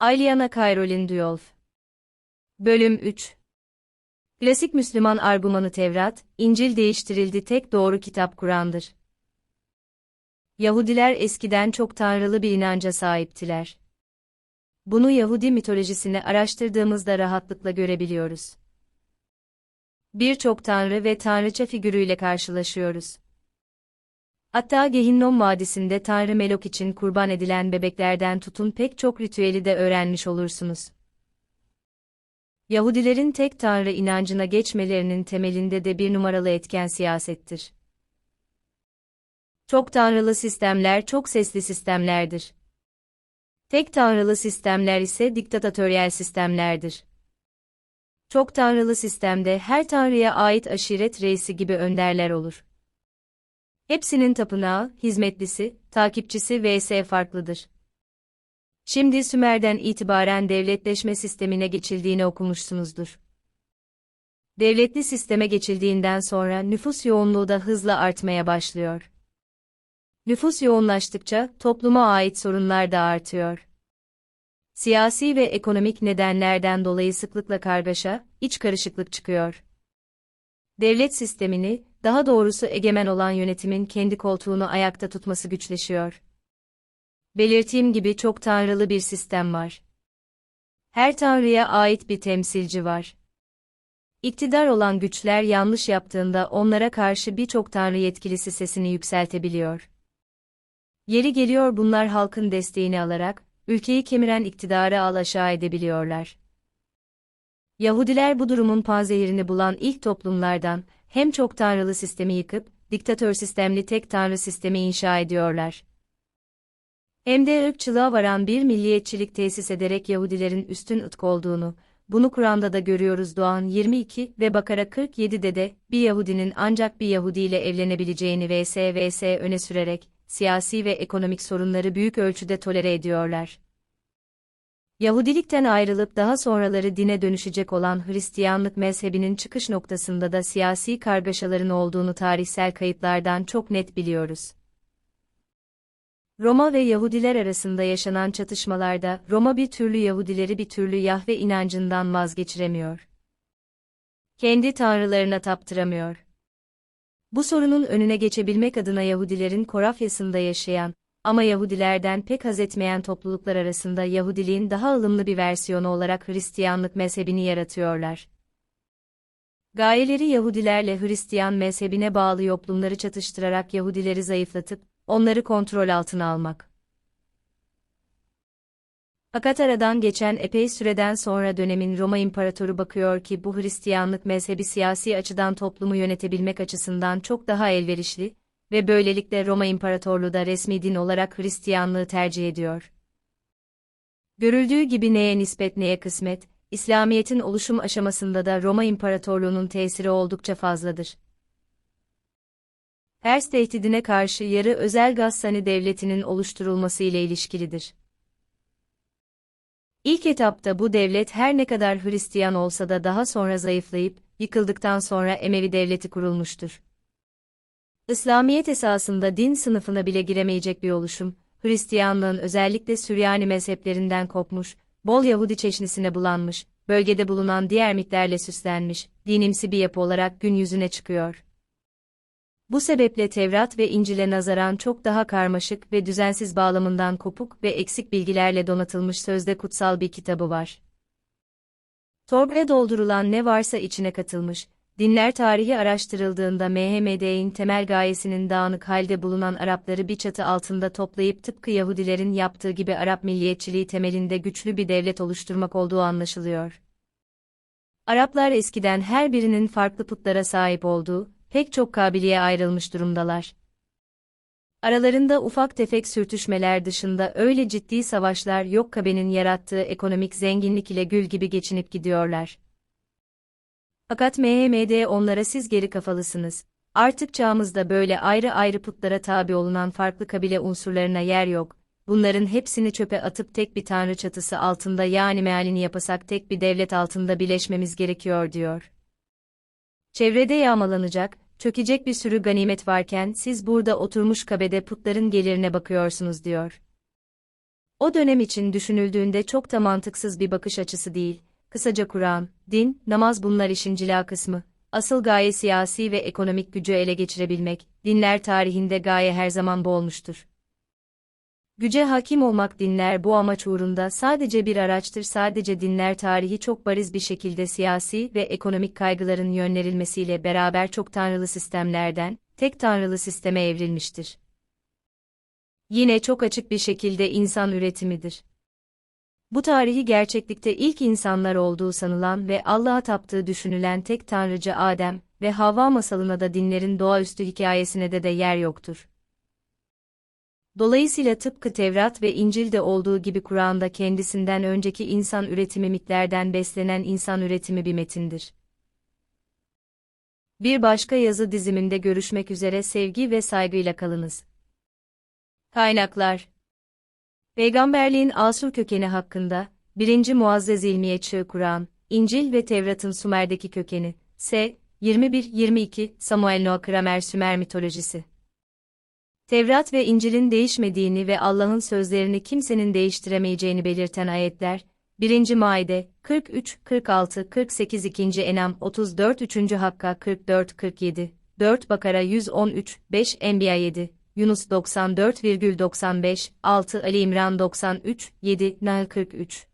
Ailiana Caroline Duyolf Bölüm 3 Klasik Müslüman argümanı Tevrat, İncil değiştirildi tek doğru kitap Kur'an'dır. Yahudiler eskiden çok tanrılı bir inanca sahiptiler. Bunu Yahudi mitolojisini araştırdığımızda rahatlıkla görebiliyoruz. Birçok tanrı ve tanrıça figürüyle karşılaşıyoruz. Hatta Gehinnom Vadisi'nde Tanrı Melok için kurban edilen bebeklerden tutun pek çok ritüeli de öğrenmiş olursunuz. Yahudilerin tek Tanrı inancına geçmelerinin temelinde de bir numaralı etken siyasettir. Çok tanrılı sistemler çok sesli sistemlerdir. Tek tanrılı sistemler ise diktatöryel sistemlerdir. Çok tanrılı sistemde her tanrıya ait aşiret reisi gibi önderler olur. Hepsinin tapınağı, hizmetlisi, takipçisi vs farklıdır. Şimdi Sümer'den itibaren devletleşme sistemine geçildiğini okumuşsunuzdur. Devletli sisteme geçildiğinden sonra nüfus yoğunluğu da hızla artmaya başlıyor. Nüfus yoğunlaştıkça topluma ait sorunlar da artıyor. Siyasi ve ekonomik nedenlerden dolayı sıklıkla kargaşa, iç karışıklık çıkıyor. Devlet sistemini, daha doğrusu egemen olan yönetimin kendi koltuğunu ayakta tutması güçleşiyor. Belirttiğim gibi çok tanrılı bir sistem var. Her tanrıya ait bir temsilci var. İktidar olan güçler yanlış yaptığında onlara karşı birçok tanrı yetkilisi sesini yükseltebiliyor. Yeri geliyor bunlar halkın desteğini alarak, ülkeyi kemiren iktidarı al aşağı edebiliyorlar. Yahudiler bu durumun panzehirini bulan ilk toplumlardan, hem çok tanrılı sistemi yıkıp, diktatör sistemli tek tanrı sistemi inşa ediyorlar. Hem de ırkçılığa varan bir milliyetçilik tesis ederek Yahudilerin üstün ıtk olduğunu, bunu Kur'an'da da görüyoruz Doğan 22 ve Bakara 47'de de, bir Yahudinin ancak bir Yahudi ile evlenebileceğini vs vs öne sürerek, siyasi ve ekonomik sorunları büyük ölçüde tolere ediyorlar. Yahudilikten ayrılıp daha sonraları dine dönüşecek olan Hristiyanlık mezhebinin çıkış noktasında da siyasi kargaşaların olduğunu tarihsel kayıtlardan çok net biliyoruz. Roma ve Yahudiler arasında yaşanan çatışmalarda Roma bir türlü Yahudileri bir türlü Yahve inancından vazgeçiremiyor. Kendi tanrılarına taptıramıyor. Bu sorunun önüne geçebilmek adına Yahudilerin Korafyası'nda yaşayan, ama Yahudilerden pek haz etmeyen topluluklar arasında Yahudiliğin daha ılımlı bir versiyonu olarak Hristiyanlık mezhebini yaratıyorlar. Gayeleri Yahudilerle Hristiyan mezhebine bağlı yoplumları çatıştırarak Yahudileri zayıflatıp, onları kontrol altına almak. Fakat aradan geçen epey süreden sonra dönemin Roma İmparatoru bakıyor ki bu Hristiyanlık mezhebi siyasi açıdan toplumu yönetebilmek açısından çok daha elverişli, ve böylelikle Roma İmparatorluğu da resmi din olarak Hristiyanlığı tercih ediyor. Görüldüğü gibi neye nispet neye kısmet, İslamiyet'in oluşum aşamasında da Roma İmparatorluğu'nun tesiri oldukça fazladır. Pers tehdidine karşı yarı özel Gassani devletinin oluşturulması ile ilişkilidir. İlk etapta bu devlet her ne kadar Hristiyan olsa da daha sonra zayıflayıp, yıkıldıktan sonra Emevi devleti kurulmuştur. İslamiyet esasında din sınıfına bile giremeyecek bir oluşum, Hristiyanlığın özellikle Süryani mezheplerinden kopmuş, bol Yahudi çeşnisine bulanmış, bölgede bulunan diğer mitlerle süslenmiş, dinimsi bir yapı olarak gün yüzüne çıkıyor. Bu sebeple Tevrat ve İncil'e nazaran çok daha karmaşık ve düzensiz bağlamından kopuk ve eksik bilgilerle donatılmış sözde kutsal bir kitabı var. Torbaya doldurulan ne varsa içine katılmış, dinler tarihi araştırıldığında MHMD'in temel gayesinin dağınık halde bulunan Arapları bir çatı altında toplayıp tıpkı Yahudilerin yaptığı gibi Arap milliyetçiliği temelinde güçlü bir devlet oluşturmak olduğu anlaşılıyor. Araplar eskiden her birinin farklı putlara sahip olduğu, pek çok kabiliye ayrılmış durumdalar. Aralarında ufak tefek sürtüşmeler dışında öyle ciddi savaşlar yok Kabe'nin yarattığı ekonomik zenginlik ile gül gibi geçinip gidiyorlar. Fakat MHMD onlara siz geri kafalısınız. Artık çağımızda böyle ayrı ayrı putlara tabi olunan farklı kabile unsurlarına yer yok. Bunların hepsini çöpe atıp tek bir tanrı çatısı altında yani mealini yapasak tek bir devlet altında birleşmemiz gerekiyor diyor. Çevrede yağmalanacak, çökecek bir sürü ganimet varken siz burada oturmuş kabede putların gelirine bakıyorsunuz diyor. O dönem için düşünüldüğünde çok da mantıksız bir bakış açısı değil. Kısaca Kur'an, din, namaz bunlar işin cila kısmı. Asıl gaye siyasi ve ekonomik gücü ele geçirebilmek, dinler tarihinde gaye her zaman bu olmuştur. Güce hakim olmak dinler bu amaç uğrunda sadece bir araçtır sadece dinler tarihi çok bariz bir şekilde siyasi ve ekonomik kaygıların yönlenilmesiyle beraber çok tanrılı sistemlerden, tek tanrılı sisteme evrilmiştir. Yine çok açık bir şekilde insan üretimidir. Bu tarihi gerçeklikte ilk insanlar olduğu sanılan ve Allah'a taptığı düşünülen tek tanrıcı Adem ve Havva masalına da dinlerin doğaüstü hikayesine de de yer yoktur. Dolayısıyla tıpkı Tevrat ve İncil'de olduğu gibi Kur'an'da kendisinden önceki insan üretimi mitlerden beslenen insan üretimi bir metindir. Bir başka yazı diziminde görüşmek üzere sevgi ve saygıyla kalınız. Kaynaklar Peygamberliğin asur kökeni hakkında, 1. Muazzez İlmiye Çığ Kur'an, İncil ve Tevrat'ın Sümer'deki kökeni, S. 21-22, Samuel Noah Kramer Sümer mitolojisi. Tevrat ve İncil'in değişmediğini ve Allah'ın sözlerini kimsenin değiştiremeyeceğini belirten ayetler, 1. Maide, 43, 46, 48 2. Enam 34 3. Hakka 44 47, 4 Bakara 113, 5 Enbiya 7, Yunus 94,95, 6 Ali İmran 93, 7 Nahl 43